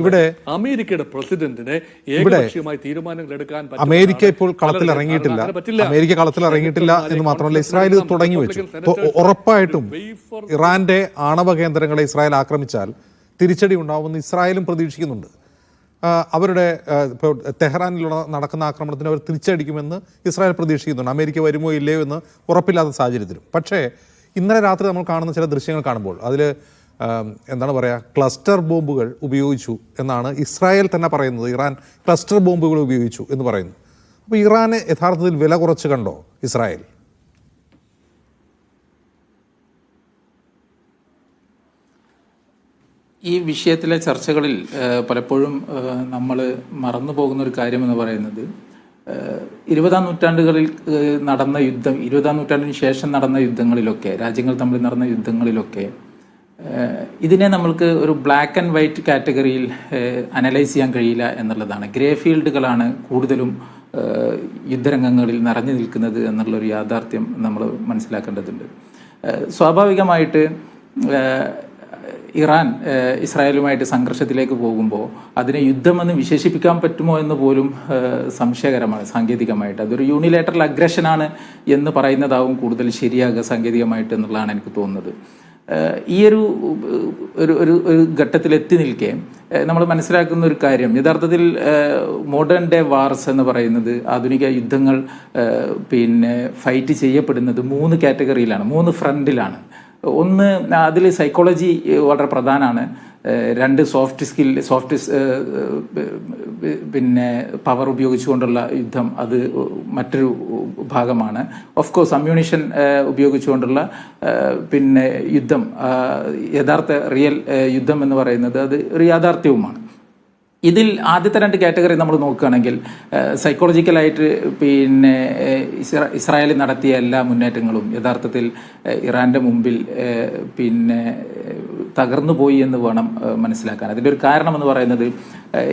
ഇവിടെ അമേരിക്കയുടെ പ്രസിഡന്റിനെ ഏകപക്ഷീയമായി തീരുമാനങ്ങൾ എടുക്കാൻ അമേരിക്ക ഇപ്പോൾ കളത്തിൽ ഇറങ്ങിയിട്ടില്ല. അമേരിക്ക കളത്തിൽ ഇറങ്ങിയിട്ടില്ല എന്ന് മാത്രമല്ല ഇസ്രായേൽ തുടങ്ങി വെച്ചു. ഉറപ്പായിട്ടും ഇറാന്റെ ആണവ കേന്ദ്രങ്ങളെ ഇസ്രായേൽ ആക്രമിച്ചാൽ തിരിച്ചടി ഉണ്ടാവുമെന്ന് ഇസ്രായേലും പ്രതീക്ഷിക്കുന്നുണ്ട്. അവരുടെ ഇപ്പോൾ തെഹ്റാനിലുള്ള നടക്കുന്ന ആക്രമണത്തിന് അവർ തിരിച്ചടിക്കുമെന്ന് ഇസ്രായേൽ പ്രതീക്ഷിക്കുന്നുണ്ട്. അമേരിക്ക വരുമോ ഇല്ലയോ എന്ന് ഉറപ്പില്ലാത്ത സാഹചര്യത്തിലും. പക്ഷേ ഇന്നലെ രാത്രി നമ്മൾ കാണുന്ന ചില ദൃശ്യങ്ങൾ കാണുമ്പോൾ അതിൽ എന്താണ് പറയുക ക്ലസ്റ്റർ ബോംബുകൾ ഉപയോഗിച്ചു എന്നാണ് ഇസ്രായേൽ തന്നെ പറയുന്നത്. ഇറാൻ ക്ലസ്റ്റർ ബോംബുകൾ ഉപയോഗിച്ചു എന്ന് പറയുന്നു. അപ്പോൾ ഇറാന് യഥാർത്ഥത്തിൽ വില കുറച്ച് കണ്ടോ ഇസ്രായേൽ? ഈ വിഷയത്തിലെ ചർച്ചകളിൽ പലപ്പോഴും നമ്മൾ മറന്നു പോകുന്ന ഒരു കാര്യമെന്ന് പറയുന്നത് ഇരുപതാം നൂറ്റാണ്ടുകളിൽ നടന്ന യുദ്ധം ഇരുപതാം നൂറ്റാണ്ടിന് ശേഷം നടന്ന യുദ്ധങ്ങളിലൊക്കെ രാജ്യങ്ങൾ തമ്മിൽ നടന്ന യുദ്ധങ്ങളിലൊക്കെ ഇതിനെ നമ്മൾക്ക് ഒരു ബ്ലാക്ക് ആൻഡ് വൈറ്റ് കാറ്റഗറിയിൽ അനലൈസ് ചെയ്യാൻ കഴിയില്ല എന്നുള്ളതാണ്. ഗ്രേ ഫീൽഡുകളാണ് കൂടുതലും യുദ്ധരംഗങ്ങളിൽ നിറഞ്ഞു നിൽക്കുന്നത് എന്നുള്ളൊരു യാഥാർത്ഥ്യം നമ്മൾ മനസ്സിലാക്കേണ്ടതുണ്ട്. സ്വാഭാവികമായിട്ട് ഇറാൻ ഇസ്രായേലുമായിട്ട് സംഘർഷത്തിലേക്ക് പോകുമ്പോൾ അതിനെ യുദ്ധമെന്ന് വിശേഷിപ്പിക്കാൻ പറ്റുമോ എന്ന് പോലും സംശയകരമാണ് സാങ്കേതികമായിട്ട്. അതൊരു യൂണിലേറ്ററൽ അഗ്രഷനാണ് എന്ന് പറയുന്നതാവും കൂടുതൽ ശരിയാകുക സാങ്കേതികമായിട്ട് എന്നുള്ളതാണ് എനിക്ക് തോന്നുന്നത്. ഈ ഒരു ഒരു ഒരു ഒരു ഘട്ടത്തിൽ എത്തി നിൽക്കെ നമ്മൾ മനസ്സിലാക്കുന്ന ഒരു കാര്യം യഥാർത്ഥത്തിൽ മോഡേൺ ഡേ വാർസ് എന്ന് പറയുന്നത് ആധുനിക യുദ്ധങ്ങൾ പിന്നെ ഫൈറ്റ് ചെയ്യപ്പെടുന്നത് മൂന്ന് കാറ്റഗറിയിലാണ് മൂന്ന് ഫ്രണ്ടിലാണ് ഒന്ന് അതിൽ സൈക്കോളജി വളരെ പ്രധാനമാണ് രണ്ട് സോഫ്റ്റ് സ്കിൽ സോഫ്റ്റ് പിന്നെ പവർ ഉപയോഗിച്ചുകൊണ്ടുള്ള യുദ്ധം അത് മറ്റൊരു ഭാഗമാണ്. ഓഫ് കോഴ്സ് അമ്യൂണിഷൻ ഉപയോഗിച്ചുകൊണ്ടുള്ള പിന്നെ യുദ്ധം യഥാർത്ഥ റിയൽ യുദ്ധം എന്ന് പറയുന്നത് അത് ഒരു യാഥാർത്ഥ്യവുമാണ്. ഇതിൽ ആദ്യത്തെ രണ്ട് കാറ്റഗറി നമ്മൾ നോക്കുകയാണെങ്കിൽ സൈക്കോളജിക്കലായിട്ട് പിന്നെ ഇസ്രായേൽ നടത്തിയ എല്ലാ മുന്നേറ്റങ്ങളും യഥാർത്ഥത്തിൽ ഇറാന്റെ മുമ്പിൽ പിന്നെ തകർന്നു പോയി എന്ന് വേണം മനസ്സിലാക്കാൻ. അതിന്റെ ഒരു കാരണം എന്ന് പറയുന്നത്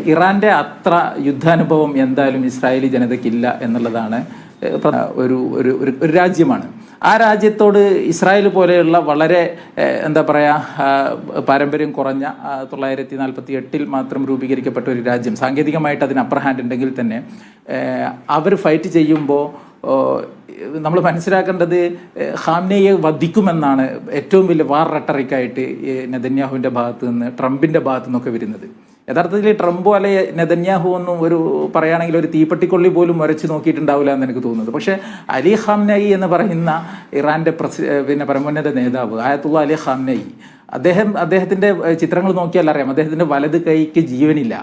ഇറാന്റെ അത്ര യുദ്ധാനുഭവം എന്തായാലും ഇസ്രായേലി ജനതയ്ക്കില്ല എന്നുള്ളതാണ് ഒരു ഒരു- ഒരു രാജ്യമാണ്. ആ രാജ്യത്തോട് ഇസ്രായേൽ പോലെയുള്ള വളരെ എന്താ പറയുക പാരമ്പര്യം കുറഞ്ഞ തൊള്ളായിരത്തി നാൽപ്പത്തി എട്ടിൽ മാത്രം രൂപീകരിക്കപ്പെട്ട ഒരു രാജ്യം സാങ്കേതികമായിട്ട് അതിന് അപ്പർ ഹാൻഡ് ഉണ്ടെങ്കിൽ തന്നെ അവർ ഫൈറ്റ് ചെയ്യുമ്പോൾ നമ്മൾ മനസ്സിലാക്കേണ്ടത് ഹാംനയെ വധിക്കുമെന്നാണ് ഏറ്റവും വലിയ വാർ റട്ടറിക്കായിട്ട് നെതന്യാഹുവിന്റെ ഭാഗത്ത് നിന്ന് ട്രംപിന്റെ ഭാഗത്തു നിന്നൊക്കെ വരുന്നത്. യഥാർത്ഥത്തിൽ ട്രംപോ അല്ലെ നെതന്യാഹു ഒന്നും ഒരു പറയുകയാണെങ്കിൽ ഒരു തീപ്പെട്ടിക്കൊള്ളി പോലും വരച്ച് നോക്കിയിട്ടുണ്ടാവില്ല എന്ന് എനിക്ക് തോന്നുന്നത് പക്ഷേ അലി ഖാംനയി എന്ന് പറയുന്ന ഇറാന്റെ പ്രസി പിന്നെ പരമോന്നത നേതാവ് ആയത്തുള്ള അലി ഖാംനയി അദ്ദേഹം അദ്ദേഹത്തിന്റെ ചിത്രങ്ങൾ നോക്കിയാൽ അറിയാം. അദ്ദേഹത്തിന്റെ വലത് കൈക്ക് ജീവനില്ല.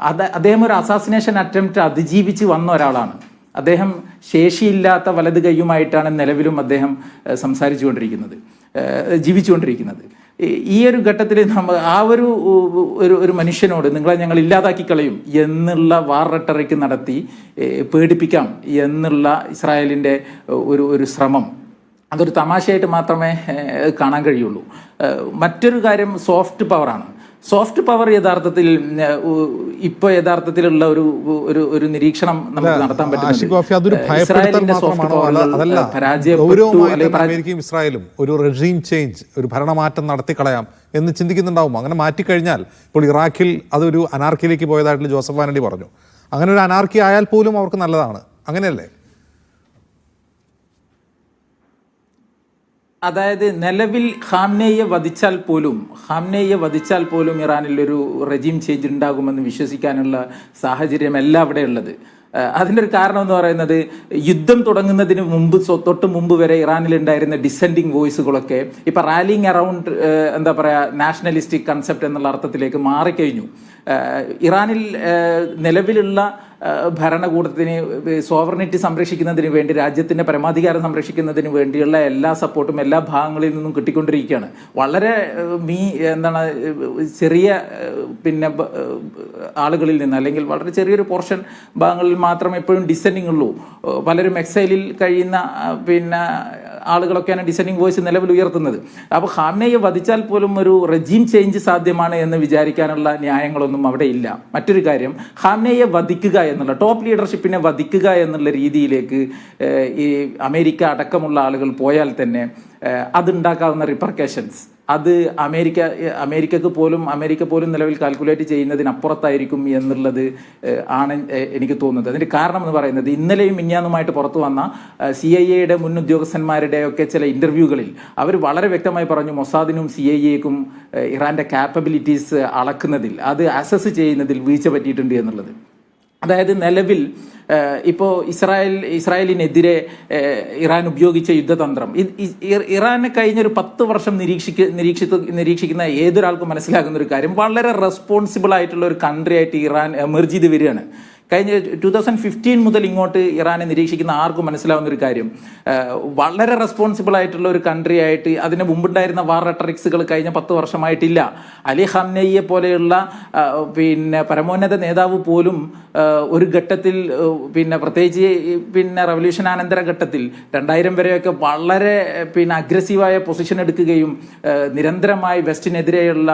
അത് അദ്ദേഹം ഒരു അസാസിനേഷൻ അറ്റംപ്റ്റ് അതിജീവിച്ച് വന്ന ഒരാളാണ്. അദ്ദേഹം ശേഷിയില്ലാത്ത വലത് കൈയുമായിട്ടാണ് നിലവിലും അദ്ദേഹം സംസാരിച്ചു സംസാരിച്ചുകൊണ്ടിരിക്കുന്നത് ജീവിച്ചുകൊണ്ടിരിക്കുന്നത്. ഈ- ഒരു ഘട്ടത്തിൽ നമ്മൾ ആ ഒരു ഒരു ഒരു മനുഷ്യനോട് നിങ്ങളെ ഞങ്ങൾ ഇല്ലാതാക്കി കളയും എന്നുള്ള വാർ നടത്തി പേടിപ്പിക്കാം എന്നുള്ള ഇസ്രായേലിന്റെ ഒരു ഒരു ശ്രമം. അതൊരു തമാശയായിട്ട് മാത്രമേ കാണാൻ കഴിയുള്ളൂ. മറ്റൊരു കാര്യം സോഫ്റ്റ് പവറാണ്. സോഫ്റ്റ് പവർ യഥാർത്ഥത്തിൽ ഇപ്പൊ യഥാർത്ഥത്തിലുള്ള ഒരു ഒരു ഒരു നിരീക്ഷണം നമുക്ക് നടത്താൻ പറ്റും ഇസ്രായേലും ഒരു റെജീം ചേഞ്ച് ഒരു ഭരണമാറ്റം നടത്തി കളയാം എന്ന് ചിന്തിക്കുന്നുണ്ടാവും. അങ്ങനെ മാറ്റിക്കഴിഞ്ഞാൽ ഇപ്പോൾ ഇറാഖിൽ അതൊരു അനാർക്കിയിലേക്ക് പോയതായിട്ട് ജോസഫ് വാനഡി പറഞ്ഞു. അങ്ങനെ ഒരു അനാർക്കി ആയാൽ പോലും അവർക്ക് നല്ലതാണ്. അങ്ങനെയല്ലേ? അതായത് നിലവിൽ ഹാംനെയെ വധിച്ചാൽ പോലും ഹാംനെയെ വധിച്ചാൽ പോലും ഇറാനിൽ ഒരു റെജീം ചേഞ്ച് ഉണ്ടാകുമെന്ന് വിശ്വസിക്കാനുള്ള സാഹചര്യമല്ല അവിടെ ഉള്ളത്. അതിന്റെ ഒരു കാരണം എന്ന് പറയുന്നത് യുദ്ധം തുടങ്ങുന്നതിന് മുമ്പ് തൊട്ട് മുമ്പ് വരെ ഇറാനിൽ ഉണ്ടായിരുന്ന ഡിസെൻഡിങ് വോയിസുകളൊക്കെ ഇപ്പം റാലിങ് അറൗണ്ട് എന്താ പറയുക നാഷണലിസ്റ്റിക് കൺസെപ്റ്റ് എന്നുള്ള അർത്ഥത്തിലേക്ക് മാറിക്കഴിഞ്ഞു. ഇറാനിൽ നിലവിലുള്ള ഭരണകൂടത്തിന് സോവർണിറ്റി സംരക്ഷിക്കുന്നതിന് വേണ്ടി രാജ്യത്തിന്റെ പരമാധികാരം സംരക്ഷിക്കുന്നതിന് വേണ്ടിയുള്ള എല്ലാ സപ്പോർട്ടും എല്ലാ ഭാഗങ്ങളിൽ നിന്നും കിട്ടിക്കൊണ്ടിരിക്കുകയാണ്. വളരെ മീ എന്താണ് ചെറിയ പിന്നെ ആളുകളിൽ നിന്ന് അല്ലെങ്കിൽ വളരെ ചെറിയൊരു പോർഷൻ ഭാഗങ്ങളിൽ മാത്രം എപ്പോഴും ഡിസെൻഡിങ് ഉള്ളൂ. പലരും എക്സൈലിൽ കഴിയുന്ന പിന്നെ ആളുകളൊക്കെയാണ് ഡിസൈനിങ് വോയിസ് നിലവിൽ ഉയർത്തുന്നത്. അപ്പോൾ ഹാംനെയെ വധിച്ചാൽ പോലും ഒരു റെജീം ചേഞ്ച് സാധ്യമാണ് എന്ന് വിചാരിക്കാനുള്ള ന്യായങ്ങളൊന്നും അവിടെ ഇല്ല. മറ്റൊരു കാര്യം ഹാംനെയെ വധിക്കുക എന്നുള്ള ടോപ്പ് ലീഡർഷിപ്പിനെ വധിക്കുക എന്നുള്ള രീതിയിലേക്ക് ഈ അമേരിക്ക അടക്കമുള്ള ആളുകൾ പോയാൽ തന്നെ അതുണ്ടാക്കാവുന്ന റിപ്പർക്കേഷൻസ് അത് അമേരിക്ക അമേരിക്കക്ക് പോലും അമേരിക്ക പോലും നിലവിൽ കാൽക്കുലേറ്റ് ചെയ്യുന്നതിനപ്പുറത്തായിരിക്കും എന്നുള്ളത് ആണ് എനിക്ക് തോന്നുന്നത്. അതിന്റെ കാരണം എന്ന് പറയുന്നത് ഇന്നലെയും മിന്നാന്നുമായിട്ട് പുറത്തു വന്ന സി ഐ എയുടെ മുൻ ഉദ്യോഗസ്ഥന്മാരുടെയൊക്കെ ചില ഇന്റർവ്യൂകളിൽ അവർ വളരെ വ്യക്തമായി പറഞ്ഞു മൊസാദിനും സി ഐ എക്കും ഇറാന്റെ കാപ്പബിലിറ്റീസ് അളക്കുന്നതിൽ അത് അസസ് ചെയ്യുന്നതിൽ വീഴ്ച പറ്റിയിട്ടുണ്ട് എന്നുള്ളത്. അതായത് നിലവിൽ ഇപ്പോൾ ഇസ്രായേൽ ഇസ്രായേലിനെതിരെ ഇറാൻ ഉപയോഗിച്ച യുദ്ധതന്ത്രം. ഇറാനെ കഴിഞ്ഞൊരു പത്ത് വർഷം നിരീക്ഷിക്ക നിരീക്ഷിക്ക നിരീക്ഷിക്കുന്ന ഏതൊരാൾക്കും മനസ്സിലാകുന്ന ഒരു കാര്യം. വളരെ റെസ്പോൺസിബിൾ ആയിട്ടുള്ള ഒരു കൺട്രി ആയിട്ട് ഇറാൻ എമർജ് ചെയ്ത് വരികയാണ്. കഴിഞ്ഞ ടു തൗസൻഡ് ഫിഫ്റ്റീൻ മുതൽ ഇങ്ങോട്ട് ഇറാനെ നിരീക്ഷിക്കുന്ന ആർക്കും മനസ്സിലാവുന്ന ഒരു കാര്യം. വളരെ റെസ്പോൺസിബിൾ ആയിട്ടുള്ള ഒരു കൺട്രി ആയിട്ട് അതിന് മുമ്പുണ്ടായിരുന്ന വാർ റെട്ടറിക്സുകൾ കഴിഞ്ഞ പത്ത് വർഷമായിട്ടില്ല. അലി ഖാന്നയെ പോലെയുള്ള പിന്നെ പരമോന്നത നേതാവ് പോലും ഒരു ഘട്ടത്തിൽ പിന്നെ പ്രത്യേകിച്ച് പിന്നെ റവല്യൂഷൻ അനന്തര ഘട്ടത്തിൽ രണ്ടായിരം വരെയൊക്കെ വളരെ പിന്നെ അഗ്രസീവായ പൊസിഷൻ എടുക്കുകയും നിരന്തരമായി വെസ്റ്റിനെതിരെയുള്ള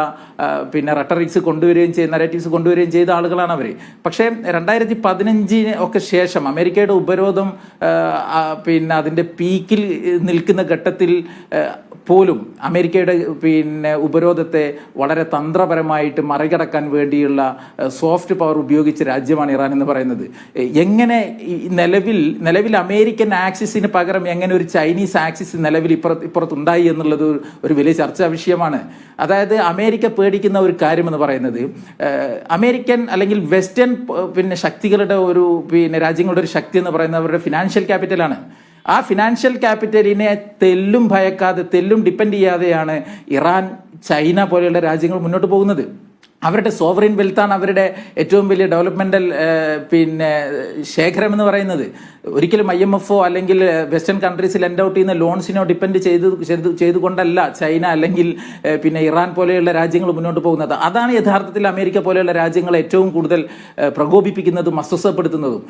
പിന്നെ റെട്ടറിക്സ് കൊണ്ടുവരികയും ചെയ്യുന്ന നരേറ്റീവ്സ് കൊണ്ടുവരികയും ചെയ്ത ആളുകളാണ് അവർ പക്ഷേ രണ്ടായിരത്തി പതിനഞ്ചിന് ഒക്കെ ശേഷം അമേരിക്കയുടെ ഉപരോധം പിന്നെ അതിന്റെ പീക്കിൽ നിൽക്കുന്ന ഘട്ടത്തിൽ പോലും അമേരിക്കയുടെ പിന്നെ ഉപരോധത്തെ വളരെ തന്ത്രപരമായിട്ട് മറികടക്കാൻ വേണ്ടിയുള്ള സോഫ്റ്റ് പവർ ഉപയോഗിച്ച രാജ്യമാണ് ഇറാൻ എന്ന് പറയുന്നത്. എങ്ങനെ നിലവിൽ നിലവിൽ അമേരിക്കൻ ആക്സിസിന് പകരം എങ്ങനെ ഒരു ചൈനീസ് ആക്സിസ് നിലവിൽ ഇപ്പുറത്ത് ഇപ്പുറത്തുണ്ടായി എന്നുള്ളത് ഒരു വലിയ ചർച്ചാ വിഷയമാണ്. അതായത് അമേരിക്ക പേടിക്കുന്ന ഒരു കാര്യമെന്ന് പറയുന്നത് അമേരിക്കൻ അല്ലെങ്കിൽ വെസ്റ്റേൺ പിന്നെ ശക്തികളുടെ ഒരു പിന്നെ രാജ്യങ്ങളുടെ ഒരു ശക്തി എന്ന് പറയുന്നത് അവരുടെ ഫിനാൻഷ്യൽ ക്യാപിറ്റലാണ് ആ ഫിനാൻഷ്യൽ ക്യാപിറ്റലിനെ തെല്ലും ഭയക്കാതെ തെല്ലും ഡിപ്പെൻഡ് ചെയ്യാതെയാണ് ഇറാൻ ചൈന പോലെയുള്ള രാജ്യങ്ങൾ മുന്നോട്ട് പോകുന്നത്. അവരുടെ സോവറിൻ വെൽത്താണ് അവരുടെ ഏറ്റവും വലിയ ഡെവലപ്മെന്റൽ പിന്നെ ശേഖരം എന്ന് പറയുന്നത്. ഒരിക്കലും ഐ എം എഫ് ഒ അല്ലെങ്കിൽ വെസ്റ്റേൺ കൺട്രീസിൽ എൻഡ് ഔട്ട് ചെയ്യുന്ന ലോൺസിനോ ഡിപ്പെൻഡ് ചെയ്ത് ചെയ്ത് ചെയ്തുകൊണ്ടല്ല ചൈന അല്ലെങ്കിൽ പിന്നെ ഇറാൻ പോലെയുള്ള രാജ്യങ്ങൾ മുന്നോട്ട് പോകുന്നത്. അതാണ് യഥാർത്ഥത്തിൽ അമേരിക്ക പോലെയുള്ള രാജ്യങ്ങളെ ഏറ്റവും കൂടുതൽ പ്രകോപിപ്പിക്കുന്നതും അസ്വസ്ഥപ്പെടുത്തുന്നതും.